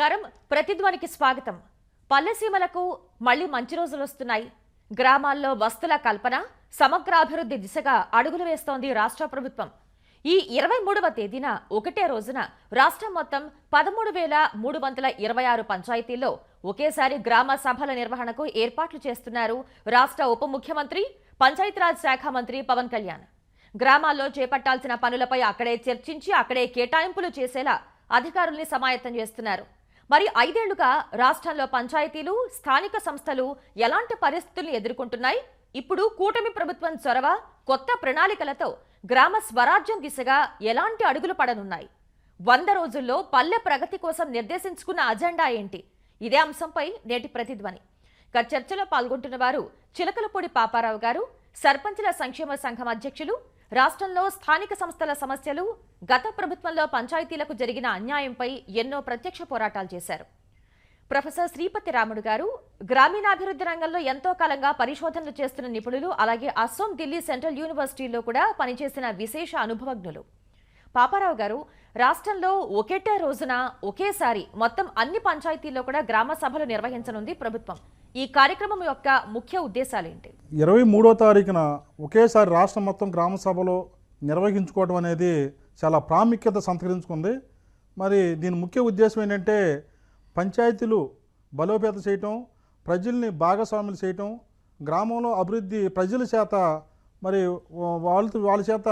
నమస్కారం. ప్రతిధ్వనికి స్వాగతం. పల్లెసీమలకు మళ్ళీ మంచి రోజులు వస్తున్నాయి. గ్రామాల్లో వస్తుల కల్పన సమగ్రాభివృద్ధి దిశగా అడుగులు వేస్తోంది రాష్ట్ర ప్రభుత్వం. ఈ ఇరవై మూడవ తేదీన ఒకటే రోజున రాష్ట్రం మొత్తం పదమూడు వేల మూడు వందల ఇరవై ఆరు పంచాయతీల్లో ఒకేసారి గ్రామ సభల నిర్వహణకు ఏర్పాట్లు చేస్తున్నారు రాష్ట్ర ఉప ముఖ్యమంత్రి పంచాయతీరాజ్ శాఖ మంత్రి పవన్ కళ్యాణ్. గ్రామాల్లో చేపట్టాల్సిన పనులపై అక్కడే చర్చించి అక్కడే కేటాయింపులు చేసేలా అధికారుల్ని సమాయత్తం చేస్తున్నారు. మరి ఐదేళ్ళుగా రాష్ట్రంలో పంచాయతీలు స్థానిక సంస్థలు ఎలాంటి పరిస్థితులు ఎదుర్కొంటున్నాయి? ఇప్పుడు కూటమి ప్రభుత్వం చొరవ కొత్త ప్రణాళికలతో గ్రామ స్వరాజ్యం దిశగా ఎలాంటి అడుగులు పడనున్నాయి? వంద రోజుల్లో పల్లె ప్రగతి కోసం నిర్దేశించుకున్న అజెండా ఏంటి? ఇదే అంశంపై నేటి ప్రతిధ్వని. ఇక చర్చలో పాల్గొంటున్న వారు చిలకలపూడి పాపారావు గారు సర్పంచుల సంక్షేమ సంఘం అధ్యక్షులు రాష్ట్రంలో స్థానిక సంస్థల సమస్యలు గత ప్రభుత్వంలో పంచాయతీలకు జరిగిన అన్యాయంపై ఎన్నో ప్రత్యక్ష పోరాటాలు చేశారు. ప్రొఫెసర్ శ్రీపతి రాముడు గారు గ్రామీణాభివృద్ధి రంగంలో ఎంతో కాలంగా పరిశోధనలు చేస్తున్న నిపుణులు అలాగే అస్సోం ఢిల్లీ సెంట్రల్ యూనివర్సిటీలో కూడా పనిచేసిన విశేష అనుభవజ్ఞులు. పాపారావు గారు రాష్ట్రంలో ఒకేటే రోజున ఒకేసారి మొత్తం అన్ని పంచాయతీల్లో కూడా గ్రామ సభలు నిర్వహించనుంది ప్రభుత్వం. ఈ కార్యక్రమం యొక్క ముఖ్య ఉద్దేశాలు ఏంటి? ఇరవై మూడో తారీఖున ఒకేసారి రాష్ట్రం మొత్తం గ్రామ సభలో నిర్వహించుకోవడం అనేది చాలా ప్రాముఖ్యత సంతరించుకుంది. మరి దీని ముఖ్య ఉద్దేశం ఏంటంటే పంచాయతీలు బలోపేత చేయటం ప్రజల్ని భాగస్వాములు చేయటం గ్రామంలో అభివృద్ధి ప్రజల చేత మరి వాళ్ళతో వాళ్ళ చేత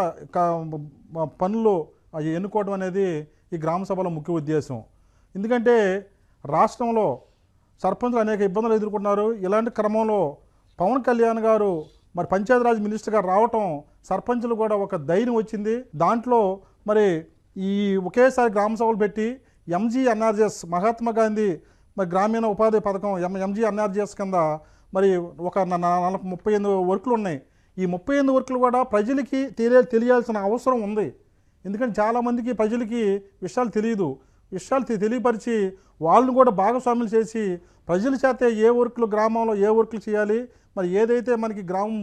పనులు అవి ఎన్నుకోవడం అనేది ఈ గ్రామ సభల ముఖ్య ఉద్దేశం. ఎందుకంటే రాష్ట్రంలో సర్పంచులు అనేక ఇబ్బందులు ఎదుర్కొన్నారు ఇలాంటి క్రమంలో పవన్ కళ్యాణ్ గారు మరి పంచాయతీరాజ్ మినిస్టర్ గారు రావటం సర్పంచులు కూడా ఒక ధైర్యం వచ్చింది. దాంట్లో మరి ఈ ఒకేసారి గ్రామ సభలు పెట్టి ఎంజీ ఎన్ఆర్జిఎస్ మహాత్మా గాంధీ మరి గ్రామీణ ఉపాధి పథకం ఎం ఎంజీ ఎన్ఆర్జిఎస్ కింద మరి ఒక నలభై ముప్పై ఎనిమిది వర్కులు ఉన్నాయి ఈ ముప్పై ఎనిమిది వర్కులు కూడా ప్రజలకి తెలియ తెలియాల్సిన అవసరం ఉంది. ఎందుకంటే చాలామందికి ప్రజలకి విషయాలు తెలియదు. విషయాలు తెలియపరిచి వాళ్ళని కూడా భాగస్వాములు చేసి ప్రజల చేతే ఏ వర్కులు గ్రామంలో ఏ వర్కులు చేయాలి మరి ఏదైతే మనకి గ్రామం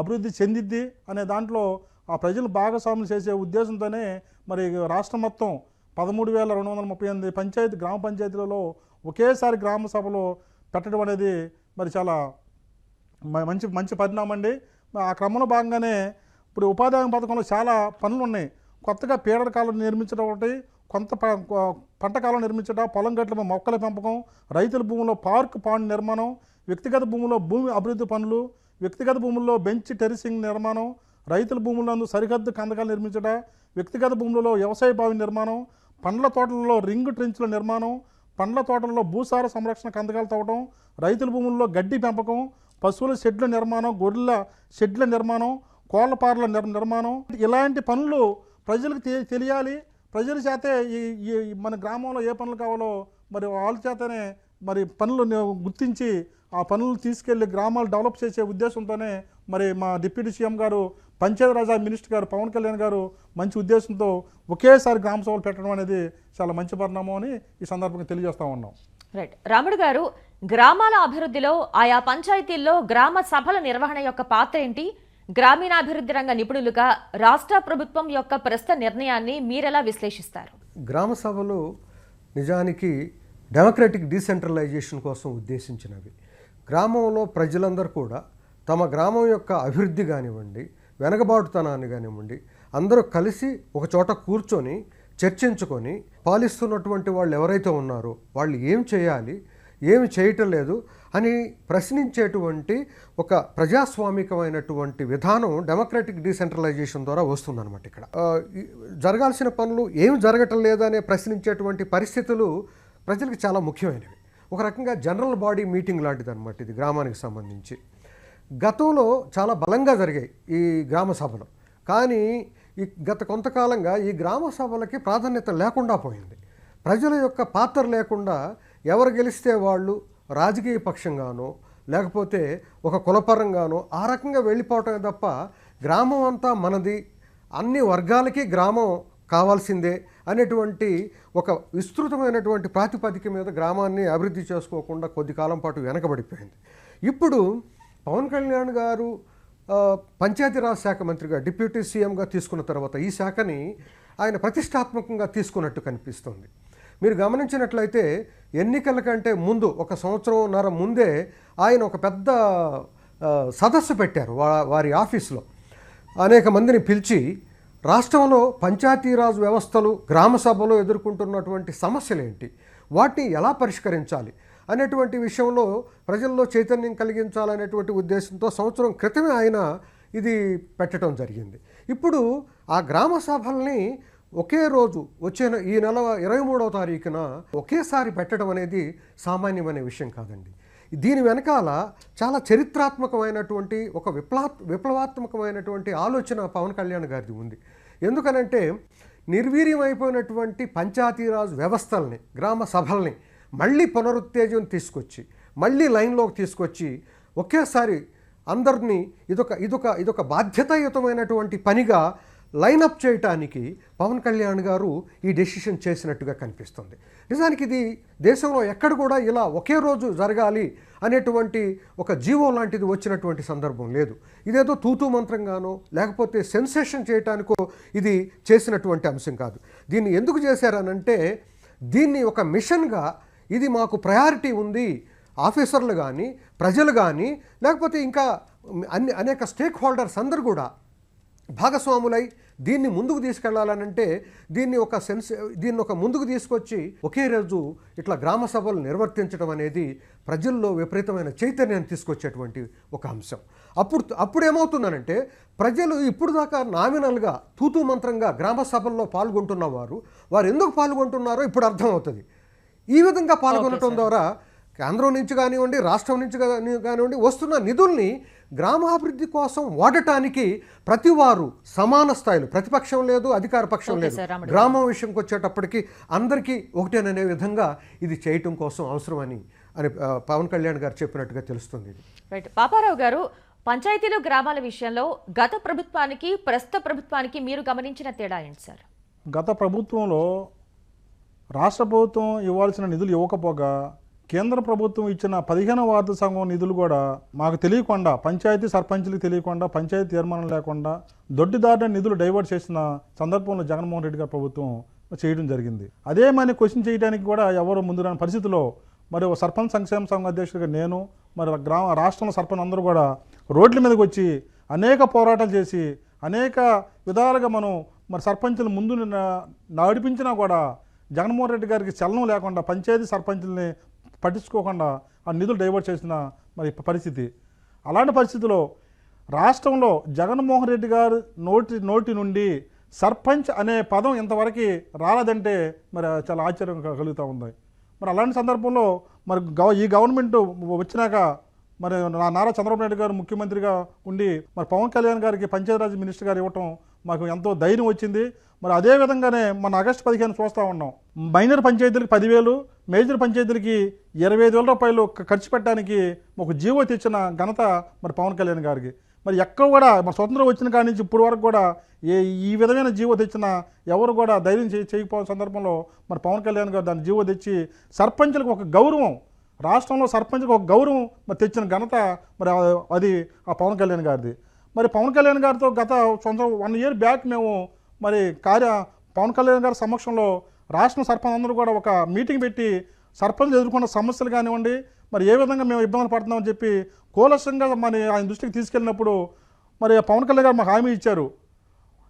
అభివృద్ధి చెందిద్ది అనే దాంట్లో ఆ ప్రజలు భాగస్వాములు చేసే ఉద్దేశంతోనే మరి రాష్ట్రం మొత్తం పదమూడు వేల రెండు వందల ముప్పై ఎనిమిది పంచాయతీ గ్రామ పంచాయతీలలో ఒకేసారి గ్రామ సభలో పెట్టడం అనేది మరి చాలా మంచి మంచి పరిణామం అండి. ఆ క్రమంలో భాగంగానే ఇప్పుడు ఉపాధి హామీ పథకంలో చాలా పనులు ఉన్నాయి. కొత్తగా పీడల కాలం నిర్మించడం ఒకటి కొంత ప- పంట కాలం నిర్మించడం పొలం గట్ల మొక్కల పెంపకం రైతుల భూముల్లో పార్క్ పాండ్ నిర్మాణం వ్యక్తిగత భూముల్లో భూమి అభివృద్ధి పనులు వ్యక్తిగత భూముల్లో బెంచ్ టెరిసింగ్ నిర్మాణం రైతుల భూములందు సరిహద్దు కందకాలు నిర్మించడం వ్యక్తిగత భూములలో వ్యవసాయ బావి నిర్మాణం పండ్ల తోటలలో రింగ్ ట్రెంచ్ల నిర్మాణం పండ్ల తోటల్లో భూసార సంరక్షణ కందకాలు తవ్వడం రైతుల భూముల్లో గడ్డి పెంపకం పశువుల షెడ్ల నిర్మాణం గొడ్ల షెడ్ల నిర్మాణం కోళ్ళపార్ల నిర్ నిర్మాణం. ఇలాంటి పనులు ప్రజలకు తెలియాలి. ప్రజల చేతే ఈ ఈ మన గ్రామంలో ఏ పనులు కావాలో మరి వాళ్ళ చేతనే మరి పనులు గుర్తించి ఆ పనులు తీసుకెళ్ళి గ్రామాలు డెవలప్ చేసే ఉద్దేశంతోనే మరి మా డిప్యూటీ సీఎం గారు పంచాయతీరాజా మినిస్టర్ గారు పవన్ కళ్యాణ్ గారు మంచి ఉద్దేశంతో ఒకేసారి గ్రామ సభలు పెట్టడం అనేది చాలా మంచి పరిణామం అని ఈ సందర్భంగా తెలియజేస్తా ఉన్నాం. రైట్. రాముడు గారు గ్రామాల అభివృద్ధిలో ఆయా పంచాయతీల్లో గ్రామ సభల నిర్వహణ యొక్క పాత్ర ఏంటి? గ్రామీణాభివృద్ధి రంగ నిపుణులుగా రాష్ట్ర ప్రభుత్వం యొక్క ప్రస్తుత నిర్ణయాన్ని మీరెలా విశ్లేషిస్తారు? గ్రామ సభలు నిజానికి డెమోక్రటిక్ డీసెంట్రలైజేషన్ కోసం ఉద్దేశించినవి. గ్రామంలో ప్రజలందరూ కూడా తమ గ్రామం యొక్క అభివృద్ధి కానివ్వండి వెనకబాటుతనాన్ని కానివ్వండి అందరూ కలిసి ఒక చోట కూర్చొని చర్చించుకొని పాలిస్తున్నటువంటి వాళ్ళు ఎవరైతే ఉన్నారో వాళ్ళు ఏం చేయాలి ఏమి చేయటం లేదు అని ప్రశ్నించేటువంటి ఒక ప్రజాస్వామికమైనటువంటి విధానం డెమోక్రటిక్ డీసెంట్రలైజేషన్ ద్వారా వస్తుందన్నమాట ఇక్కడ. జరగాల్సిన పనులు ఏం జరగటం లేదనే ప్రశ్నించేటువంటి పరిస్థితులు ప్రజలకు చాలా ముఖ్యమైనవి. ఒక రకంగా జనరల్ బాడీ మీటింగ్ లాంటిది అనమాట ఇది గ్రామానికి సంబంధించి. గతంలో చాలా బలంగా జరిగాయి ఈ గ్రామ సభలు. కానీ ఈ గత కొంతకాలంగా ఈ గ్రామ సభలకి ప్రాధాన్యత లేకుండా పోయింది. ప్రజల యొక్క పాత్ర లేకుండా ఎవరు గెలిస్తే వాళ్ళు రాజకీయ పక్షంగానో లేకపోతే ఒక కులపరంగానో ఆ రకంగా వెళ్ళిపోవటమే తప్ప గ్రామం అంతా మనది. అన్ని వర్గాలకి గ్రామం కావాల్సిందే అనేటువంటి ఒక విస్తృతమైనటువంటి ప్రాతిపదిక మీద గ్రామాన్ని అభివృద్ధి చేసుకోకుండా కొద్ది కాలం పాటు వెనకబడిపోయింది. ఇప్పుడు పవన్ కళ్యాణ్ గారు పంచాయతీరాజ్ శాఖ మంత్రిగా డిప్యూటీ సీఎంగా తీసుకున్న తర్వాత ఈ శాఖని ఆయన ప్రతిష్టాత్మకంగా తీసుకున్నట్టు కనిపిస్తుంది. మీరు గమనించినట్లయితే ఎన్నికల కంటే ముందు ఒక సంవత్సరంన్నర ముందే ఆయన ఒక పెద్ద సదస్సు పెట్టారు వారి ఆఫీస్లో. అనేక మందిని పిలిచి రాష్ట్రంలో పంచాయతీరాజ్ వ్యవస్థలు గ్రామ సభలో ఎదుర్కొంటున్నటువంటి సమస్యలు ఏంటి వాటిని ఎలా పరిష్కరించాలి? అనేటువంటి విషయంలో ప్రజల్లో చైతన్యం కలిగించాలనేటువంటి ఉద్దేశంతో సంవత్సరం క్రితమే ఆయన ఇది పెట్టడం జరిగింది. ఇప్పుడు ఆ గ్రామ సభల్ని ఒకే రోజు వచ్చే ఈ నెల ఇరవై మూడవ తారీఖున ఒకేసారి పెట్టడం అనేది సామాన్యమైన విషయం కాదండి. దీని వెనకాల చాలా చరిత్రాత్మకమైనటువంటి ఒక విప్లా విప్లవాత్మకమైనటువంటి ఆలోచన పవన్ కళ్యాణ్ గారిది ఉంది. ఎందుకనంటే నిర్వీర్యమైపోయినటువంటి పంచాయతీరాజ్ వ్యవస్థల్ని గ్రామ సభల్ని మళ్ళీ పునరుత్తేజం తీసుకొచ్చి మళ్ళీ లైన్లోకి తీసుకొచ్చి ఒకేసారి అందరినీ ఇదొక ఇదొక ఇదొక బాధ్యతాయుతమైనటువంటి పనిగా లైనప్ చేయటానికి పవన్ కళ్యాణ్ గారు ఈ డెసిషన్ చేసినట్టుగా కనిపిస్తుంది. నిజానికి ఇది దేశంలో ఎక్కడ కూడా ఇలా ఒకే రోజు జరగాలి అనేటువంటి ఒక జీవో లాంటిది వచ్చినటువంటి సందర్భం లేదు. ఇదేదో తూతూ మంత్రంగానో లేకపోతే సెన్సేషన్ చేయటానికో ఇది చేసినటువంటి అంశం కాదు. దీన్ని ఎందుకు చేశారనంటే దీన్ని ఒక మిషన్గా ఇది మాకు ప్రయారిటీ ఉంది ఆఫీసర్లు కానీ ప్రజలు కానీ లేకపోతే ఇంకా అన్ని అనేక స్టేక్ హోల్డర్స్ అందరు కూడా భాగస్వాములై దీన్ని ముందుకు తీసుకెళ్ళాలనంటే దీన్ని ఒక సెన్స్ దీన్ని ఒక ముందుకు తీసుకొచ్చి ఒకే రోజు ఇట్లా గ్రామ సభలు నిర్వర్తించడం అనేది ప్రజల్లో విపరీతమైన చైతన్యాన్ని తీసుకొచ్చేటువంటి ఒక అంశం. అప్పుడు అప్పుడు ఏమవుతుందనంటే ప్రజలు ఇప్పుడు దాకా నామినల్గా తూతూ మంత్రంగా గ్రామ సభల్లో పాల్గొంటున్న వారు వారు ఎందుకు పాల్గొంటున్నారో ఇప్పుడు అర్థమవుతుంది. ఈ విధంగా పాల్గొనటం ద్వారా కేంద్రం నుంచి కానివ్వండి రాష్ట్రం నుంచి కాని- కానివ్వండి వస్తున్న నిధుల్ని గ్రామాభివృద్ధి కోసం వాడటానికి ప్రతి వారు సమాన స్థాయిలో ప్రతిపక్షం లేదు అధికార పక్షం లేదు. గ్రామం విషయంకి వచ్చేటప్పటికి అందరికీ ఒకటేననే విధంగా ఇది చేయటం కోసం అవసరమని అని పవన్ కళ్యాణ్ గారు చెప్పినట్టుగా తెలుస్తుంది రైట్. పాపారావు గారు పంచాయతీలు గ్రామాల విషయంలో గత ప్రభుత్వానికి ప్రస్తుత ప్రభుత్వానికి మీరు గమనించిన తేడా ఏంటి సార్? గత ప్రభుత్వంలో రాష్ట్ర ప్రభుత్వం ఇవ్వాల్సిన నిధులు ఇవ్వకపోగా కేంద్ర ప్రభుత్వం ఇచ్చిన పదిహేను వార్డు సంఘం నిధులు కూడా మాకు తెలియకుండా పంచాయతీ సర్పంచ్లకు తెలియకుండా పంచాయతీ తీర్మానం లేకుండా దొడ్డిదారిన నిధులు డైవర్ట్ చేసిన సందర్భంలో జగన్మోహన్ రెడ్డి గారి ప్రభుత్వం చేయడం జరిగింది. అదే మరి క్వశ్చన్ చేయడానికి కూడా ఎవరు ముందు రాని పరిస్థితిలో మరి ఒక సర్పంచ్ సంక్షేమ సంఘం అధ్యక్షుడిగా నేను మరి గ్రామ రాష్ట్రంలో సర్పంచ్ అందరూ కూడా రోడ్ల మీదకి వచ్చి అనేక పోరాటాలు చేసి అనేక విధాలుగా మనం మరి సర్పంచులు ముందు నడిపించినా కూడా జగన్మోహన్ రెడ్డి గారికి చలనం లేకుండా పంచాయతీ సర్పంచుల్ని పట్టించుకోకుండా ఆ నిధులు డైవర్ట్ చేసిన మరి పరిస్థితి. అలాంటి పరిస్థితిలో రాష్ట్రంలో జగన్మోహన్ రెడ్డి గారు నోటి నోటి నుండి సర్పంచ్ అనే పదం ఇంతవరకు రాలేదంటే మరి చాలా ఆశ్చర్యం కలుగుతూ ఉంది. మరి అలాంటి సందర్భంలో మరి గవ ఈ గవర్నమెంట్ వచ్చినాక మరి నా నారా చంద్రబాబు నాయుడు గారు ముఖ్యమంత్రిగా ఉండి మరి పవన్ కళ్యాణ్ గారికి పంచాయతీరాజ్ మినిస్టర్ గారు ఇవ్వటం మాకు ఎంతో ధైర్యం వచ్చింది. మరి అదే విధంగానే మన ఆగస్టు పదిహేను చూస్తూ ఉన్నాం. మైనర్ పంచాయతీలకు పదివేలు మేజర్ పంచాయతీలకి ఇరవై ఐదు వేల రూపాయలు ఖర్చు పెట్టడానికి ఒక జీవో తెచ్చిన ఘనత మరి పవన్ కళ్యాణ్ గారికి. మరి ఎక్కడ కూడా మన స్వతంత్రం వచ్చిన కాడి నుంచి ఇప్పుడు వరకు కూడా ఏ ఈ విధమైన జీవో తెచ్చిన ఎవరు కూడా ధైర్యం చేయ చేయకపోయిన సందర్భంలో మరి పవన్ కళ్యాణ్ గారు దాని జీవో తెచ్చి సర్పంచులకు ఒక గౌరవం రాష్ట్రంలో సర్పంచ్కి ఒక గౌరవం మరి తెచ్చిన ఘనత మరి అది ఆ పవన్ కళ్యాణ్ గారిది. మరి పవన్ కళ్యాణ్ గారితో గత సంవత్సరం వన్ ఇయర్ బ్యాక్ మేము మరి కార్య పవన్ కళ్యాణ్ గారి సమక్షంలో రాష్ట్ర సర్పంచ్ అందరూ కూడా ఒక మీటింగ్ పెట్టి సర్పంచ్ ఎదుర్కొన్న సమస్యలు కానివ్వండి మరి ఏ విధంగా మేము ఇబ్బందులు పడుతున్నామని చెప్పి కోలసంగా మరి ఆయన దృష్టికి తీసుకెళ్ళినప్పుడు మరి పవన్ కళ్యాణ్ గారు మాకు హామీ ఇచ్చారు.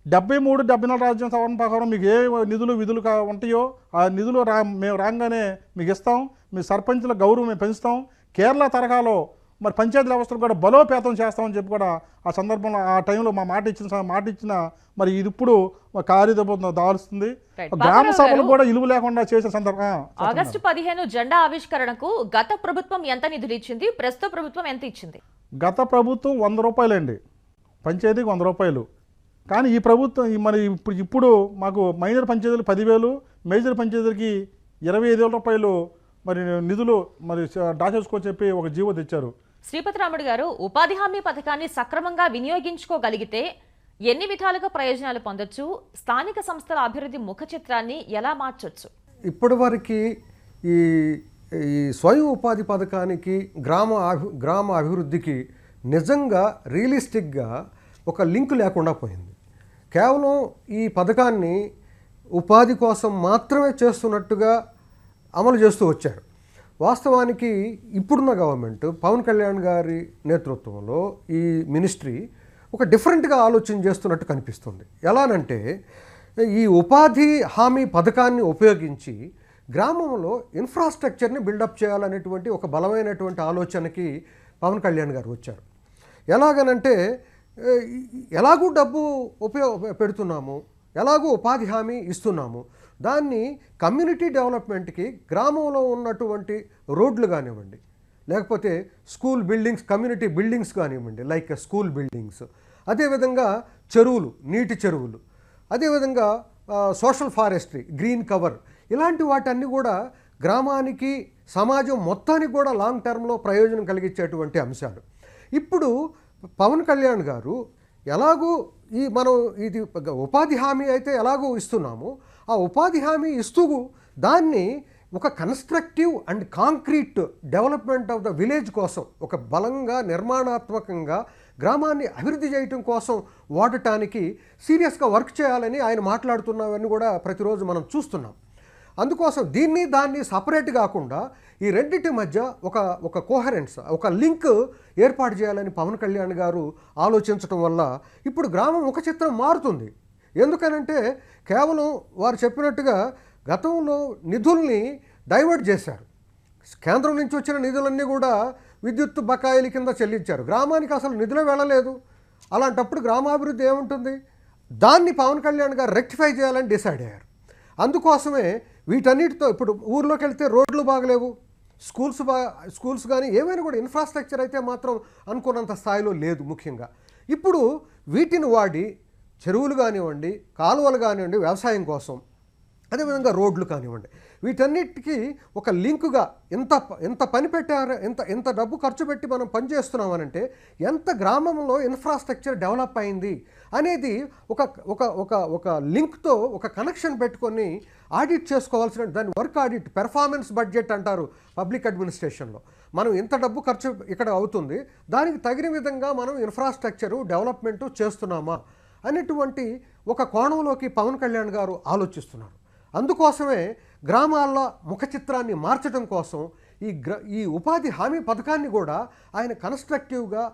డెబ్బై మూడు డెబ్బై నాలుగు రాజ్యం సవరణ ప్రకారం మీకు ఏ నిధులు విధులు ఉంటాయో ఆ నిధులు రా మేము రాగానే మీకు ఇస్తాం. మీ సర్పంచుల గౌరవం మేము పెంచుతాం. కేరళ తరహాలో మరి పంచాయతీ వ్యవస్థలు కూడా బలోపేతం చేస్తామని చెప్పి కూడా ఆ సందర్భంలో ఆ టైంలో మా మాట ఇచ్చిన మాట ఇచ్చిన మరి ఇది ఇప్పుడు కార్యదర్శి దాల్స్తుంది. Right. గ్రామ సభలు కూడా ఇలువ లేకుండా చేసిన సందర్భం ఆగస్టు పదిహేను జెండా ఆవిష్కరణకు గత ప్రభుత్వం ఎంత నిధులు ఇచ్చింది? ప్రస్తుత ప్రభుత్వం ఎంత ఇచ్చింది? గత ప్రభుత్వం వంద రూపాయలండి. పంచాయతీకి వంద రూపాయలు. కానీ ఈ ప్రభుత్వం మరి ఇప్పుడు ఇప్పుడు మాకు మైనర్ పంచాయతీలు పదివేలు మేజర్ పంచాయతీలకి ఇరవై ఐదు వేల రూపాయలు మరి నిధులు మరి దాచేసుకో చెప్పి ఒక జీవో తెచ్చారు. శ్రీపతి రాముడు గారు ఉపాధి హామీ పథకాన్ని సక్రమంగా వినియోగించుకోగలిగితే ఎన్ని విధాలుగా ప్రయోజనాలు పొందొచ్చు? స్థానిక సంస్థల అభివృద్ధి ముఖ చిత్రాన్ని ఎలా మార్చొచ్చు? ఇప్పటివరకు ఈ ఈ స్వయం ఉపాధి పథకానికి గ్రామ అభి గ్రామ అభివృద్ధికి నిజంగా రియలిస్టిక్గా ఒక లింక్ లేకుండా పోయింది. కేవలం ఈ పథకాన్ని ఉపాధి కోసం మాత్రమే చేస్తున్నట్టుగా అమలు చేస్తూ వచ్చారు. వాస్తవానికి ఇప్పుడున్న గవర్నమెంట్ పవన్ కళ్యాణ్ గారి నేతృత్వంలో ఈ మినిస్ట్రీ ఒక డిఫరెంట్గా ఆలోచన చేస్తున్నట్టు కనిపిస్తుంది. ఎలానంటే ఈ ఉపాధి హామీ పథకాన్ని ఉపయోగించి గ్రామంలో ఇన్ఫ్రాస్ట్రక్చర్ని బిల్డప్ చేయాలనేటువంటి ఒక బలమైనటువంటి ఆలోచనకి పవన్ కళ్యాణ్ గారు వచ్చారు. ఎలాగనంటే ఎలాగూ డబ్బు ఉపయోగ పెడుతున్నాము ఎలాగూ ఉపాధి హామీ ఇస్తున్నాము దాన్ని కమ్యూనిటీ డెవలప్మెంట్కి గ్రామంలో ఉన్నటువంటి రోడ్లు కానివ్వండి లేకపోతే స్కూల్ బిల్డింగ్స్ కమ్యూనిటీ బిల్డింగ్స్ కానివ్వండి లైక్ స్కూల్ బిల్డింగ్స్. అదేవిధంగా చెరువులు నీటి చెరువులు. అదేవిధంగా సోషల్ ఫారెస్ట్రీ గ్రీన్ కవర్. ఇలాంటి వాటన్నీ కూడా గ్రామానికి సమాజం మొత్తానికి కూడా లాంగ్ టర్మ్లో ప్రయోజనం కలిగించేటువంటి అంశాలు. ఇప్పుడు పవన్ కళ్యాణ్ గారు ఎలాగూ ఈ మనం ఇది ఉపాధి హామీ అయితే ఎలాగో ఇస్తున్నాము ఆ ఉపాధి హామీ ఇస్తూ దాన్ని ఒక constructive and concrete development of the village కోసం ఒక బలంగా నిర్మాణాత్మకంగా గ్రామాన్ని అభివృద్ధి చేయటం కోసం వాడటానికి సీరియస్గా వర్క్ చేయాలని ఆయన మాట్లాడుతున్నవన్నీ కూడా ప్రతిరోజు మనం చూస్తున్నాం. అందుకోసం దీన్ని దాన్ని సపరేట్ కాకుండా ఈ రెండింటి మధ్య ఒక ఒక కోహరెన్స్ ఒక లింక్ ఏర్పాటు చేయాలని పవన్ కళ్యాణ్ గారు ఆలోచించడం వల్ల ఇప్పుడు గ్రామం ఒక చిత్రం మారుతుంది. ఎందుకనంటే కేవలం వారు చెప్పినట్టుగా గతంలో నిధుల్ని డైవర్ట్ చేశారు. కేంద్రం నుంచి వచ్చిన నిధులన్నీ కూడా విద్యుత్ బకాయిల కింద చెల్లించారు. గ్రామానికి అసలు నిధులే వెళ్ళలేదు. అలాంటప్పుడు గ్రామాభివృద్ధి ఏముంటుంది? దాన్ని పవన్ కళ్యాణ్ గారు రెక్టిఫై చేయాలని డిసైడ్ అయ్యారు. అందుకోసమే వీటన్నిటితో ఇప్పుడు ఊర్లోకి వెళ్తే రోడ్లు బాగలేవు. స్కూల్స్ బా స్కూల్స్ కానీ ఏమైనా కూడా ఇన్ఫ్రాస్ట్రక్చర్ అయితే మాత్రం అనుకున్నంత స్థాయిలో లేదు ముఖ్యంగా. ఇప్పుడు వీటిని వాడి చెరువులు కానివ్వండి కాలువలు కానివ్వండి వ్యవసాయం కోసం. అదేవిధంగా రోడ్లు కానివ్వండి. వీటన్నిటికీ ఒక లింకుగా ఎంత ఎంత పని పెట్టారు ఎంత ఎంత డబ్బు ఖర్చు పెట్టి మనం పనిచేస్తున్నామనంటే ఎంత గ్రామంలో ఇన్ఫ్రాస్ట్రక్చర్ డెవలప్ అయింది అనేది ఒక ఒక ఒక ఒక లింక్తో ఒక కనెక్షన్ పెట్టుకొని ఆడిట్ చేసుకోవాల్సిన దాని వర్క్ ఆడిట్ పెర్ఫార్మెన్స్ బడ్జెట్ అంటారు పబ్లిక్ అడ్మినిస్ట్రేషన్లో. మనం ఎంత డబ్బు ఖర్చు ఇక్కడ అవుతుంది దానికి తగిన విధంగా మనం ఇన్ఫ్రాస్ట్రక్చరు డెవలప్మెంటు చేస్తున్నామా? అనేటువంటి ఒక కోణంలోకి పవన్ కళ్యాణ్ గారు ఆలోచిస్తున్నారు. అందుకోసమే గ్రామాల్లో ముఖ చిత్రాన్ని మార్చడం కోసం ఈ గ్ర ఈ ఉపాధి హామీ పథకాన్ని కూడా ఆయన కన్స్ట్రక్టివ్గా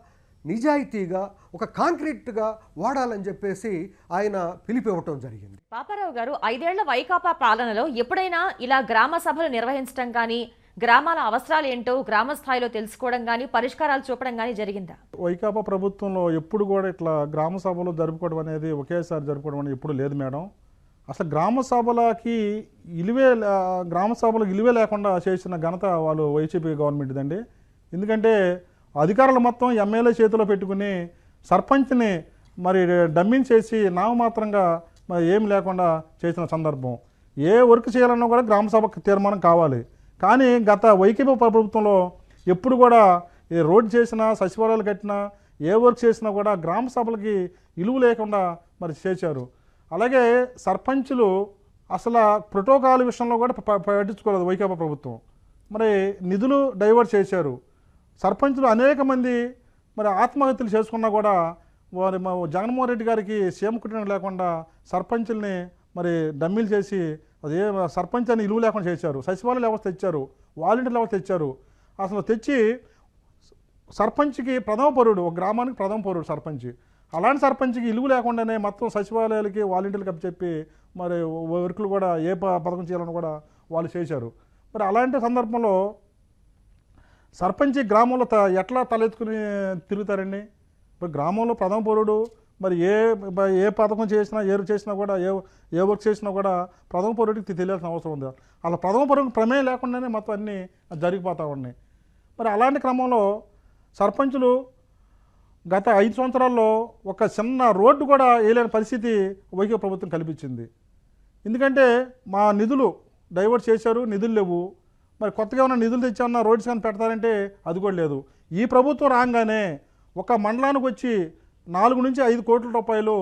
నిజాయితీగా ఒక కాంక్రీట్గా వాడాలని చెప్పేసి ఆయన పిలిపివ్వటం జరిగింది. పాపారావు గారు ఐదేళ్ళ వైకాపా పాలనలో ఎప్పుడైనా ఇలా గ్రామ సభలు నిర్వహించడం కానీ గ్రామాల అవసరాలు ఏంటో గ్రామ స్థాయిలో తెలుసుకోవడం కానీ పరిష్కారాలు చూపడం కానీ జరిగిందా? వైకాపా ప్రభుత్వంలో ఎప్పుడు కూడా ఇట్లా గ్రామ సభలు జరుపుకోవడం అనేది ఒకేసారి జరుపుకోవడం అనేది ఎప్పుడు లేదు మేడం. అసలు గ్రామ సభలకి ఇలువే గ్రామ సభలకు ఇలువే లేకుండా చేసిన ఘనత వాళ్ళు వైసీపీ గవర్నమెంట్దండి. ఎందుకంటే అధికారులు మొత్తం ఎమ్మెల్యే చేతిలో పెట్టుకుని సర్పంచ్ని మరి డమ్మింగ్ చేసి నామమాత్రంగా మరి ఏం లేకుండా చేసిన సందర్భం. ఏ వర్క్ చేయాలన్నా కూడా గ్రామ సభకు తీర్మానం కావాలి. కానీ గత వైకాపా ప్రభుత్వంలో ఎప్పుడు కూడా ఏ రోడ్డు చేసినా సచివాలయాలు కట్టినా ఏ వర్క్ చేసినా కూడా గ్రామ సభలకి ఇలువ లేకుండా మరి చేశారు. అలాగే సర్పంచులు అసలు ప్రోటోకాల్ విషయంలో కూడా ప- పట్టించుకోలేదు వైకాపా ప్రభుత్వం. మరి నిధులు డైవర్ట్ చేశారు. సర్పంచులు అనేక మంది మరి ఆత్మహత్యలు చేసుకున్నా కూడా వారి మా జగన్మోహన్ రెడ్డి గారికి సీఎం కుటుంబం లేకుండా సర్పంచుల్ని మరి డమ్మీలు చేసి అదే సర్పంచ్ అని ఇలువ లేకుండా చేశారు సచివాలయ వ్యవస్థ తెచ్చారు వాలంటీర్ వ్యవస్థ తెచ్చారు అసలు తెచ్చి సర్పంచ్కి ప్రథమ పౌరుడు ఒక గ్రామానికి ప్రథమ పౌరుడు సర్పంచ్. అలాంటి సర్పంచ్కి ఇలువ లేకుండానే మొత్తం సచివాలయాలకి వాలంటీర్లకు చెప్పి మరి వర్కులు కూడా ఏ పథకం చేయాలని కూడా వాళ్ళు చేశారు. మరి అలాంటి సందర్భంలో సర్పంచ్ గ్రామంలో త ఎట్లా తలెత్తుకుని తిరుగుతారండి? ఇప్పుడు గ్రామంలో ప్రథమ పౌరుడు మరి ఏ ఏ పథకం చేసినా ఏ చేసినా కూడా ఏ ఏ వర్క్ చేసినా కూడా ప్రథమ పౌరుడికి తెలియాల్సిన అవసరం ఉంది. అలా ప్రథమ పౌరుడికి ప్రమేయం లేకుండానే మొత్తం అన్నీ జరిగిపోతూ ఉన్నాయి. మరి అలాంటి క్రమంలో సర్పంచులు గత ఐదు సంవత్సరాల్లో ఒక చిన్న రోడ్డు కూడా వేయలేని పరిస్థితి వైద్య ప్రభుత్వం కల్పించింది. ఎందుకంటే మా నిధులు డైవర్ట్ చేశారు నిధులు లేవు. మరి కొత్తగా ఉన్న నిధులు తెచ్చామన్న రోడ్స్ కానీ పెడతారంటే అది కూడా లేదు. ఈ ప్రభుత్వం రాగానే ఒక మండలానికి వచ్చి నాలుగు నుంచి ఐదు కోట్ల రూపాయలు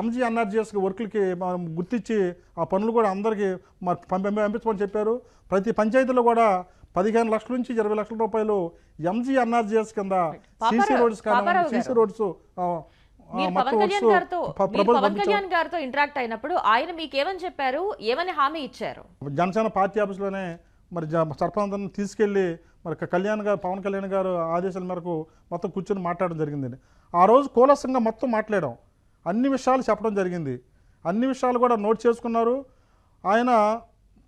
ఎంజీ ఎన్ఆర్జీఎస్ వర్కులకి మనం గుర్తించి ఆ పనులు కూడా అందరికీ పంపించమని చెప్పారు. ప్రతి పంచాయతీలో కూడా పదిహేను లక్షల నుంచి ఇరవై లక్షల రూపాయలు ఎంజీ ఎన్ఆర్జీఎస్ కింద సీసీ రోడ్స్ సీసీ. రోడ్స్ మీరు పవన్ కళ్యాణ్ గారితో మీరు పవన్ కళ్యాణ్ గారితో ఇంటరాక్ట్ అయినప్పుడు ఆయన మీకు ఏమని చెప్పారు? ఏమని హామీ ఇచ్చారు? జనసేన పార్టీ ఆఫీస్లోనే మరి సర్పంచ్ని తీసుకెళ్ళి మరి కళ్యాణ్ గారు పవన్ కళ్యాణ్ గారు ఆదేశాల మేరకు మొత్తం కూర్చొని మాట్లాడడం జరిగిందండి. ఆ రోజు కూలసంగా మొత్తం మాట్లాడాం. అన్ని విషయాలు చెప్పడం జరిగింది. అన్ని విషయాలు కూడా నోట్ చేసుకున్నారు. ఆయన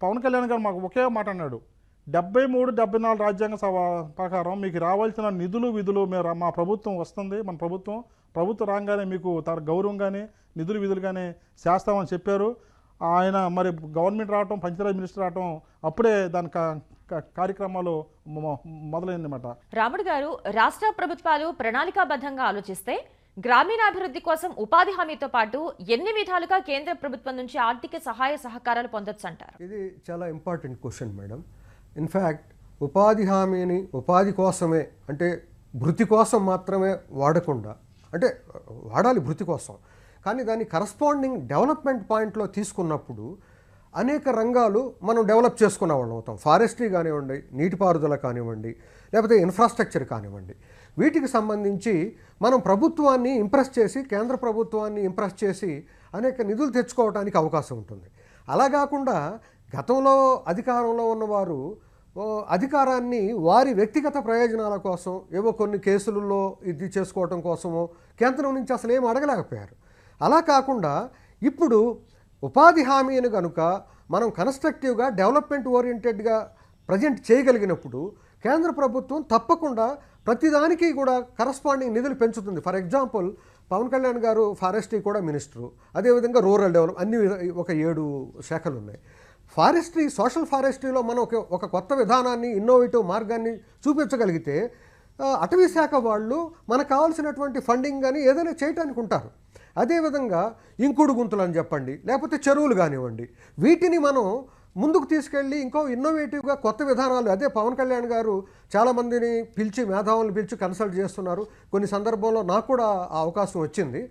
పవన్ కళ్యాణ్ గారు మాకు ఒకే మాట అన్నాడు. డెబ్బై మూడు డెబ్బై నాలుగు రాజ్యాంగ సభ ప్రకారం మీకు రావాల్సిన నిధులు విధులు మీరు మా ప్రభుత్వం వస్తుంది మన ప్రభుత్వం ప్రభుత్వం రాగానే మీకు తన గౌరవంగానే నిధులు విధులు కానీ చేస్తామని చెప్పారు. ఆయన మరి గవర్నమెంట్ రావటం పంచాయతీ మినిస్టర్ రావటం అప్పుడే దానికా కార్యక్రమాలు మొదలైందన్నమాట. రాముడు గారు రాష్ట్ర ప్రభుత్వాలు ప్రణాళికాబద్ధంగా ఆలోచిస్తే గ్రామీణాభివృద్ధి కోసం ఉపాధి హామీతో పాటు ఎన్ని విధాలుగా కేంద్ర ప్రభుత్వం నుంచి ఆర్థిక సహాయ సహకారాలు పొందొచ్చు అంటారు? ఇది చాలా ఇంపార్టెంట్ క్వశ్చన్ మేడం. ఇన్ఫ్యాక్ట్ ఉపాధి హామీని ఉపాధి కోసమే అంటే భృతి కోసం మాత్రమే వాడకుండా అంటే వాడాలి భృతి కోసం. కానీ దాన్ని కరస్పాండింగ్ డెవలప్మెంట్ పాయింట్లో తీసుకున్నప్పుడు అనేక రంగాలు మనం డెవలప్ చేసుకున్న వాళ్ళం అవుతాం. ఫారెస్ట్రీ కానివ్వండి నీటిపారుదల కానివ్వండి లేకపోతే ఇన్ఫ్రాస్ట్రక్చర్ కానివ్వండి. వీటికి సంబంధించి మనం ప్రభుత్వాన్ని ఇంప్రెస్ చేసి కేంద్ర ప్రభుత్వాన్ని ఇంప్రెస్ చేసి అనేక నిధులు తెచ్చుకోవడానికి అవకాశం ఉంటుంది. అలా కాకుండా గతంలో అధికారంలో ఉన్నవారు అధికారాన్ని వారి వ్యక్తిగత ప్రయోజనాల కోసం ఏవో కొన్ని కేసులలో ఇది చేసుకోవటం కోసమో కేంద్రం నుంచి అసలు ఏం అడగలేకపోయారు. అలా కాకుండా ఇప్పుడు ఉపాధి హామీని కనుక మనం కన్స్ట్రక్టివ్గా డెవలప్మెంట్ ఓరియంటెడ్గా ప్రజెంట్ చేయగలిగినప్పుడు కేంద్ర ప్రభుత్వం తప్పకుండా ప్రతిదానికి కూడా కరస్పాండింగ్ నిధులు పెంచుతుంది. ఫర్ ఎగ్జాంపుల్ పవన్ కళ్యాణ్ గారు ఫారెస్ట్రీ కూడా మినిస్టరు. అదేవిధంగా రూరల్ డెవలప్ అన్ని ఒక ఏడు శాఖలు ఉన్నాయి ఫారెస్ట్రీ సోషల్ ఫారెస్ట్రీలో మనం ఒక ఒక కొత్త విధానాన్ని ఇన్నోవేటివ్ మార్గాన్ని చూపించగలిగితే అటవీ శాఖ వాళ్ళు మనకు కావాల్సినటువంటి ఫండింగ్ కానీ ఏదైనా చేయటానికి ఉంటారు. అదేవిధంగా ఇంకుడు గుంతలు అని చెప్పండి లేకపోతే చెరువులు కానివ్వండి. వీటిని మనం ముందుకు తీసుకెళ్ళి ఇంకో ఇన్నోవేటివ్గా కొత్త విధానాలు అదే పవన్ కళ్యాణ్ గారు చాలామందిని పిలిచి మేధావులను పిలిచి కన్సల్ట్ చేస్తున్నారు. కొన్ని సందర్భంలో నాకు కూడా ఆ అవకాశం వచ్చింది.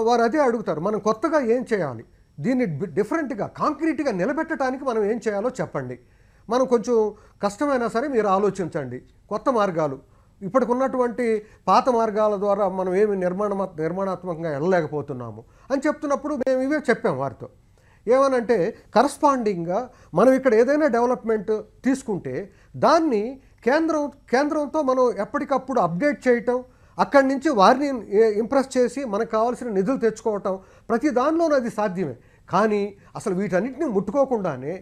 వారు అదే అడుగుతారు మనం కొత్తగా ఏం చేయాలి? దీన్ని డిఫరెంట్గా కాంక్రీట్గా నిలబెట్టడానికి మనం ఏం చేయాలో చెప్పండి. మనం కొంచెం కష్టమైనా సరే మీరు ఆలోచించండి. కొత్త మార్గాలు. ఇప్పటికి ఉన్నటువంటి పాత మార్గాల ద్వారా మనం ఏమి నిర్మాణ నిర్మాణాత్మకంగా వెళ్ళలేకపోతున్నాము అని చెప్తున్నప్పుడు మేము ఇవే చెప్పాం వారితో. ఏమనంటే కరస్పాండింగ్గా మనం ఇక్కడ ఏదైనా డెవలప్మెంట్ తీసుకుంటే దాన్ని కేంద్రం కేంద్రంతో మనం ఎప్పటికప్పుడు అప్డేట్ చేయటం అక్కడి నుంచి వారిని ఇంప్రెస్ చేసి మనకు కావాల్సిన నిధులు తెచ్చుకోవటం ప్రతి దానిలోనూ అది సాధ్యమే. కానీ అసలు వీటన్నిటిని ముట్టుకోకుండానే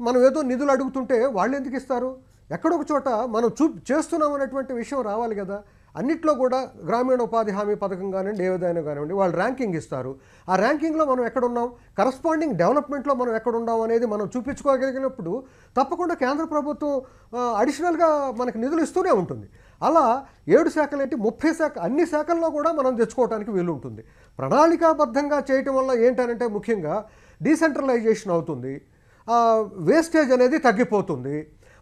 మనం ఏదో నిధులు అడుగుతుంటే వాళ్ళు ఎందుకు ఇస్తారు? ఎక్కడొక చోట మనం చూ చేస్తున్నాం అనేటువంటి విషయం రావాలి కదా. అన్నిట్లో కూడా గ్రామీణ ఉపాధి హామీ పథకం కానివ్వండి ఏదైనా కానివ్వండి వాళ్ళు ర్యాంకింగ్ ఇస్తారు. ఆ ర్యాంకింగ్లో మనం ఎక్కడున్నాం? కరస్పాండింగ్ డెవలప్మెంట్లో మనం ఎక్కడున్నాం అనేది మనం చూపించుకోగలిగినప్పుడు తప్పకుండా కేంద్ర ప్రభుత్వం అడిషనల్గా మనకి నిధులు ఇస్తూనే ఉంటుంది. అలా ఏడు శాఖలు ఏంటి? ముప్పై శాఖ అన్ని శాఖల్లో కూడా మనం తెచ్చుకోవడానికి వీలు ఉంటుంది ప్రణాళికాబద్ధంగా చేయటం వల్ల ఏంటనంటే ముఖ్యంగా డీసెంట్రలైజేషన్ అవుతుంది. వేస్టేజ్ అనేది తగ్గిపోతుంది.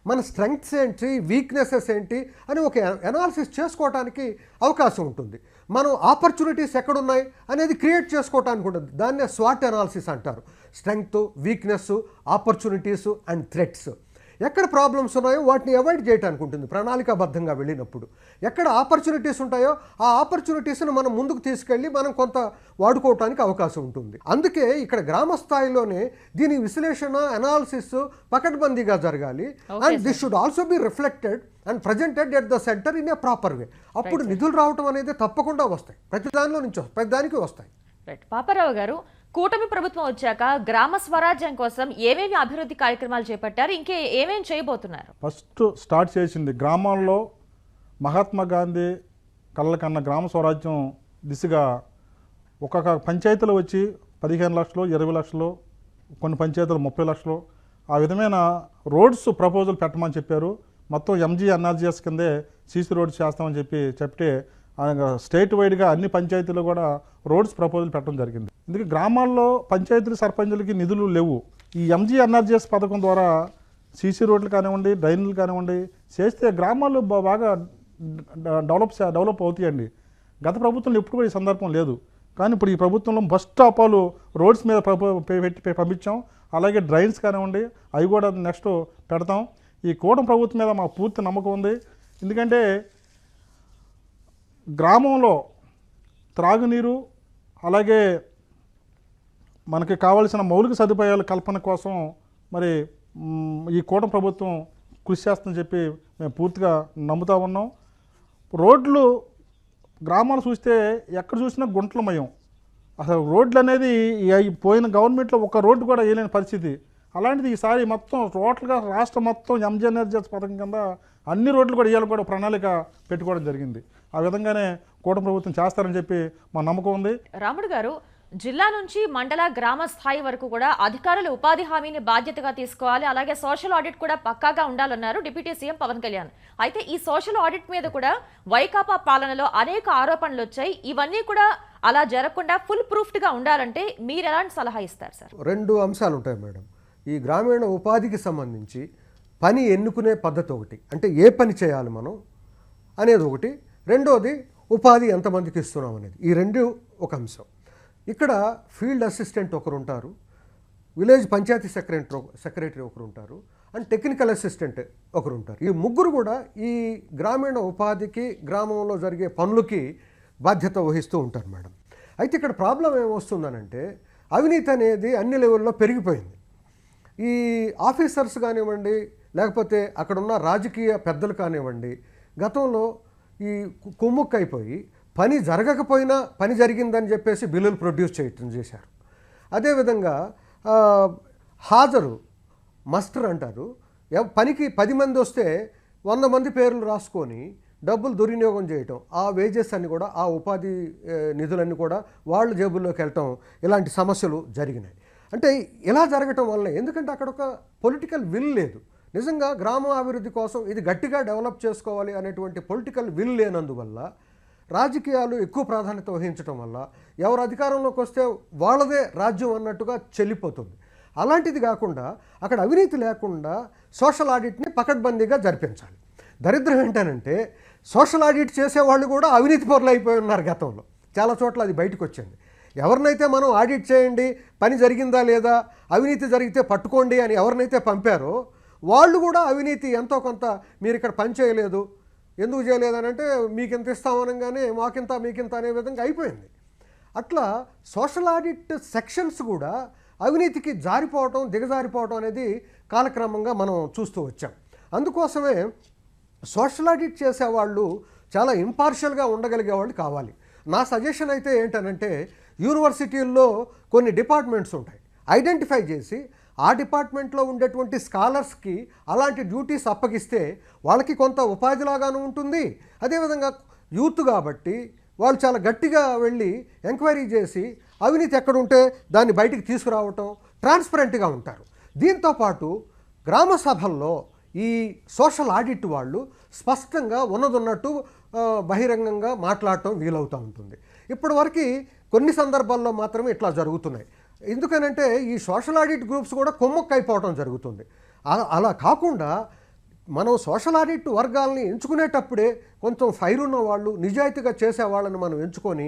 మన స్ట్రెంగ్త్స్ ఏంటి వీక్నెసెస్ ఏంటి అని ఒక ఎనాలిసిస్ చేసుకోవడానికి అవకాశం ఉంటుంది. మనం ఆపర్చునిటీస్ ఎక్కడున్నాయి అనేది క్రియేట్ చేసుకోవటానికి ఉంటుంది. దాన్నే స్వాట్ ఎనాలిసిస్ అంటారు. Strength weakness opportunities and threats ఎక్కడ ప్రాబ్లమ్స్ ఉన్నాయో వాటిని అవాయిడ్ చేయడానికి ఉంటుంది ప్రణాళికాబద్ధంగా వెళ్ళినప్పుడు. ఎక్కడ ఆపర్చునిటీస్ ఉంటాయో ఆ ఆపర్చునిటీస్ని మనం ముందుకు తీసుకెళ్ళి మనం కొంత వాడుకోవటానికి అవకాశం ఉంటుంది. అందుకే ఇక్కడ గ్రామ స్థాయిలోనే దీని విశ్లేషణ అనాలిసిస్ పకడ్బందీగా జరగాలి. And this should also be reflected and presented at the centre in a proper way అప్పుడు నిధులు రావటం అనేది తప్పకుండా వస్తాయి. ప్రతి దానిలో నుంచి వస్తాయి. ప్రతి దానికి వస్తాయి. రైట్ పాపారావు గారు కూటమి ప్రభుత్వం వచ్చాక గ్రామ స్వరాజ్యం కోసం ఏమేమి అభివృద్ధి కార్యక్రమాలు చేపట్టారు? ఇంకే ఏమేం చేయబోతున్నారు? ఫస్ట్ స్టార్ట్ చేసింది గ్రామాల్లో మహాత్మా గాంధీ కళ్ళ కన్న గ్రామ స్వరాజ్యం దిశగా ఒక్కొక్క పంచాయతీలు వచ్చి పదిహేను లక్షలు ఇరవై లక్షలు కొన్ని పంచాయతీలు ముప్పై లక్షలు. ఆ విధమైన రోడ్స్ ప్రపోజల్ పెట్టమని చెప్పారు. మొత్తం ఎంజీ ఎన్ఆర్జీఎస్ కిందే సీసీ రోడ్స్ చేస్తామని చెప్పి చెప్తే స్టేట్ వైడ్గా అన్ని పంచాయతీలు కూడా రోడ్స్ ప్రపోజల్ పెట్టడం జరిగింది. ఇందుకే గ్రామాల్లో పంచాయతీలు సర్పంచులకి నిధులు లేవు. ఈ ఎంజీ ఎన్ఆర్జీఎస్ పథకం ద్వారా సీసీ రోడ్లు కానివ్వండి డ్రైన్లు కానివ్వండి చేస్తే గ్రామాలు బాగా డెవలప్ డెవలప్ అవుతాయండి. గత ప్రభుత్వంలో ఎప్పుడు కూడా ఈ సందర్భం లేదు. కానీ ఇప్పుడు ఈ ప్రభుత్వంలో బస్ స్టాపాలు రోడ్స్ మీద ప్రపో- పెట్టి పంపించాం. అలాగే డ్రైన్స్ కానివ్వండి అవి కూడా నెక్స్ట్ పెడతాం. ఈ కూటమి ప్రభుత్వం మీద మాకు పూర్తి నమ్మకం ఉంది. ఎందుకంటే గ్రామంలో త్రాగునీరు అలాగే మనకి కావలసిన మౌలిక సదుపాయాల కల్పన కోసం మరి ఈ కూటమి ప్రభుత్వం కృషి చేస్తుందని చెప్పి మేము పూర్తిగా నమ్ముతా ఉన్నాం. రోడ్లు గ్రామాలు చూస్తే ఎక్కడ చూసినా గుంటలమయం. అసలు రోడ్లు అనేది పోయిన గవర్నమెంట్లో ఒక రోడ్డు కూడా వేయలేని పరిస్థితి. అలాంటిది ఈసారి మొత్తం టోటల్గా రాష్ట్రం మొత్తం ఎంజీఎన్ఆర్జీఎస్ పథకం కింద అన్ని రోడ్లు కూడా ఇవాళ కూడా ప్రణాళిక పెట్టుకోవడం జరిగింది. ఆ విధంగానే కూటమి ప్రభుత్వం చేస్తారని చెప్పి మా నమ్మకం ఉంది. రాముడు గారు జిల్లా నుంచి మండల గ్రామ స్థాయి వరకు కూడా అధికారులు ఉపాధి హామీని బాధ్యతగా తీసుకోవాలి అలాగే సోషల్ ఆడిట్ కూడా పక్కాగా ఉండాలన్నారు డిప్యూటీ సీఎం పవన్ కళ్యాణ్. అయితే ఈ సోషల్ ఆడిట్ మీద కూడా వైకాపా పాలనలో అనేక ఆరోపణలు వచ్చాయి. ఇవన్నీ కూడా అలా జరగకుండా ఫుల్ ప్రూఫ్డ్గా ఉండాలంటే మీరు ఎలాంటి సలహా ఇస్తారు సార్? రెండు అంశాలు ఉంటాయి మేడం. ఈ గ్రామీణ ఉపాధికి సంబంధించి పని ఎన్నుకునే పద్ధతి ఒకటి అంటే ఏ పని చేయాలి మనం అనేది ఒకటి రెండోది ఉపాధి ఎంతమందికి ఇస్తున్నాం అనేది. ఈ రెండు ఒక అంశం. ఇక్కడ ఫీల్డ్ అసిస్టెంట్ ఒకరు ఉంటారు విలేజ్ పంచాయతీ సెక్రటరీ సెక్రటరీ ఒకరు ఉంటారు అండ్ టెక్నికల్ అసిస్టెంట్ ఒకరు ఉంటారు. ఈ ముగ్గురు కూడా ఈ గ్రామీణ ఉపాధికి గ్రామంలో జరిగే పనులకి బాధ్యత వహిస్తూ ఉంటారు మేడం. అయితే ఇక్కడ ప్రాబ్లం ఏమొస్తుందనంటే అవినీతి అనేది అన్ని లెవెల్లో పెరిగిపోయింది. ఈ ఆఫీసర్స్ కానివ్వండి లేకపోతే అక్కడ ఉన్న రాజకీయ పెద్దలు కానివ్వండి గతంలో ఈ కు- అయిపోయి పని జరగకపోయినా పని జరిగిందని చెప్పేసి బిల్లులు ప్రొడ్యూస్ చేయటం చేశారు. అదేవిధంగా హాజరు మస్టర్ అంటారు. పనికి పది మంది వస్తే వంద మంది పేర్లు రాసుకొని డబ్బులు దుర్వినియోగం చేయటం ఆ వేజెస్ అన్ని కూడా ఆ ఉపాధి నిధులన్నీ కూడా వాళ్ళ జేబుల్లోకి వెళ్ళటం ఇలాంటి సమస్యలు జరిగినాయి. అంటే ఇలా జరగటం వల్ల ఎందుకంటే అక్కడ ఒక పొలిటికల్ విల్ లేదు. నిజంగా గ్రామ అభివృద్ధి కోసం ఇది గట్టిగా డెవలప్ చేసుకోవాలి అనేటువంటి పొలిటికల్ విల్ లేనందువల్ల రాజకీయాలు ఎక్కువ ప్రాధాన్యత వహించడం వల్ల ఎవరు అధికారంలోకి వస్తే వాళ్ళదే రాజ్యం అన్నట్టుగా చెల్లిపోతుంది. అలాంటిది కాకుండా అక్కడ అవినీతి లేకుండా సోషల్ ఆడిట్ని పకడ్బందీగా జరిపించాలి. దరిద్రం ఏంటనంటే సోషల్ ఆడిట్ చేసేవాళ్ళు కూడా అవినీతి పరులు అయిపోయి ఉన్నారు గతంలో. చాలా చోట్ల అది బయటకు వచ్చింది. ఎవరినైతే మనం ఆడిట్ చేయండి పని జరిగిందా లేదా అవినీతి జరిగితే పట్టుకోండి అని ఎవరినైతే పంపారో వాళ్ళు కూడా అవినీతి ఎంతో కొంత మీరు ఇక్కడ పని చేయలేదు. ఎందుకు చేయలేదనంటే మీకు ఇంత ఇస్తామనగానే మాకింత మీకింత అనే విధంగా అయిపోయింది. అట్లా సోషల్ ఆడిట్ సెక్షన్స్ కూడా అవినీతికి జారిపోవటం దిగజారిపోవటం అనేది కాలక్రమంగా మనం చూస్తూ వచ్చాం. అందుకోసమే సోషల్ ఆడిట్ చేసేవాళ్ళు చాలా ఇంపార్షియల్గా ఉండగలిగే వాళ్ళు కావాలి. నా సజెషన్ అయితే ఏంటనంటే యూనివర్సిటీల్లో కొన్ని డిపార్ట్మెంట్స్ ఉంటాయి. ఐడెంటిఫై చేసి ఆ డిపార్ట్మెంట్లో ఉండేటువంటి స్కాలర్స్కి అలాంటి డ్యూటీస్ అప్పగిస్తే వాళ్ళకి కొంత ఉపాధిలాగాను ఉంటుంది. అదేవిధంగా యూత్ కాబట్టి వాళ్ళు చాలా గట్టిగా వెళ్ళి ఎంక్వైరీ చేసి అవినీతి ఎక్కడుంటే దాన్ని బయటికి తీసుకురావటం ట్రాన్స్పరెంట్గా ఉంటారు. దీంతోపాటు గ్రామ సభల్లో ఈ సోషల్ ఆడిట్ వాళ్ళు స్పష్టంగా ఉన్నదున్నట్టు బహిరంగంగా మాట్లాడటం వీలవుతూ ఉంటుంది. ఇప్పటివరకు కొన్ని సందర్భాల్లో మాత్రమే ఇట్లా జరుగుతున్నాయి. ఎందుకనంటే ఈ సోషల్ ఆడిట్ గ్రూప్స్ కూడా కొమ్మొక్క అయిపోవటం జరుగుతుంది. అలా అలా కాకుండా మనం సోషల్ ఆడిట్ వర్గాల్ని ఎంచుకునేటప్పుడే కొంచెం ఫైర్ ఉన్న వాళ్ళు నిజాయితీగా చేసే వాళ్ళని మనం ఎంచుకొని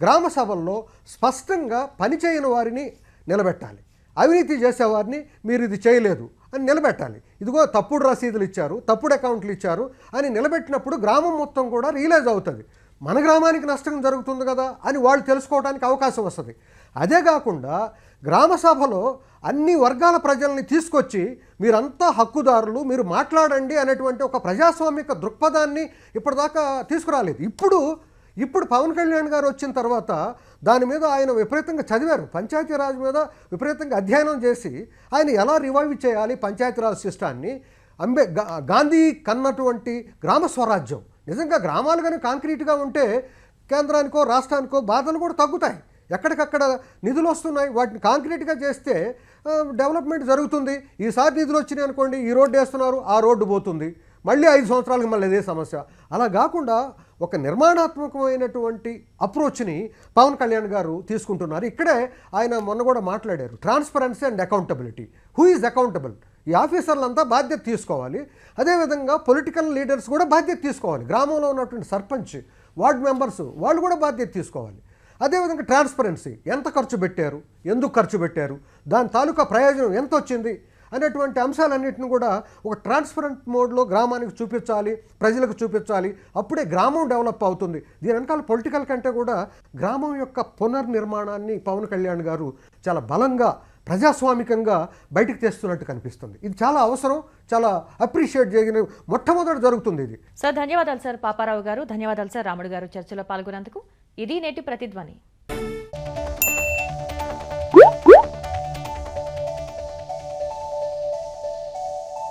గ్రామ సభల్లో స్పష్టంగా పనిచేయని వారిని నిలబెట్టాలి. అవినీతి చేసేవారిని మీరు ఇది చేయలేదు అని నిలబెట్టాలి. ఇదిగో తప్పుడు రసీదులు ఇచ్చారు తప్పుడు అకౌంట్లు ఇచ్చారు అని నిలబెట్టినప్పుడు గ్రామం మొత్తం కూడా రియలైజ్ అవుతుంది. మన గ్రామానికి నష్టం జరుగుతుంది కదా అని వాళ్ళు తెలుసుకోవడానికి అవకాశం వస్తుంది. అదే కాకుండా గ్రామ సభలో అన్ని వర్గాల ప్రజల్ని తీసుకొచ్చి మీరంతా హక్కుదారులు మీరు మాట్లాడండి అనేటువంటి ఒక ప్రజాస్వామిక దృక్పథాన్ని ఇప్పటిదాకా తీసుకురాలేదు. ఇప్పుడు ఇప్పుడు పవన్ కళ్యాణ్ గారు వచ్చిన తర్వాత దాని మీద ఆయన విపరీతంగా చదివారు. పంచాయతీరాజ్ మీద విపరీతంగా అధ్యయనం చేసి ఆయన ఎలా రివైవ్ చేయాలి పంచాయతీరాజ్ సిస్టాన్ని? అంబే గాంధీ కన్నటువంటి గ్రామ స్వరాజ్యం. నిజంగా గ్రామాలు కానీ కాంక్రీట్గా ఉంటే కేంద్రానికో రాష్ట్రానికో బాధలు కూడా తగ్గుతాయి. ఎక్కడికక్కడ నిధులు వస్తున్నాయి. వాటిని కాంక్రీట్గా చేస్తే డెవలప్మెంట్ జరుగుతుంది. ఈసారి నిధులు వచ్చినాయి అనుకోండి ఈ రోడ్డు వేస్తున్నారు ఆ రోడ్డు పోతుంది. మళ్ళీ ఐదు సంవత్సరాలకు మళ్ళీ అదే సమస్య. అలా కాకుండా ఒక నిర్మాణాత్మకమైనటువంటి అప్రోచ్ని పవన్ కళ్యాణ్ గారు తీసుకుంటున్నారు. ఇక్కడే ఆయన మొన్న కూడా మాట్లాడారు. Transparency and accountability. Who is accountable? ఈ ఆఫీసర్లంతా బాధ్యత తీసుకోవాలి. అదేవిధంగా పొలిటికల్ లీడర్స్ కూడా బాధ్యత తీసుకోవాలి. గ్రామంలో ఉన్నటువంటి సర్పంచ్ వార్డ్ మెంబర్స్ వాళ్ళు కూడా బాధ్యత తీసుకోవాలి. అదేవిధంగా ట్రాన్స్పరెన్సీ. ఎంత ఖర్చు పెట్టారు? ఎందుకు ఖర్చు పెట్టారు? దాని తాలూకా ప్రయోజనం ఎంత వచ్చింది? అనేటువంటి అంశాలన్నింటిని కూడా ఒక ట్రాన్స్పరెంట్ మోడ్లో గ్రామానికి చూపించాలి ప్రజలకు చూపించాలి. అప్పుడే గ్రామం డెవలప్ అవుతుంది. దీని వెనకాల పొలిటికల్ కంటే కూడా గ్రామం యొక్క పునర్నిర్మాణాన్ని పవన్ కళ్యాణ్ గారు చాలా బలంగా ప్రజాస్వామికంగా బయటకు తెస్తున్నట్టు కనిపిస్తుంది. ఇది చాలా అవసరం చాలా అప్రిషియేట్ చేయగిన మొట్టమొదటి జరుగుతుంది ఇది. సార్ ధన్యవాదాలు సార్ పాపారావు గారు ధన్యవాదాలు సార్ రాముడు గారు చర్చలో పాల్గొన్నందుకు. ఇది నేటి ప్రతిధ్వని.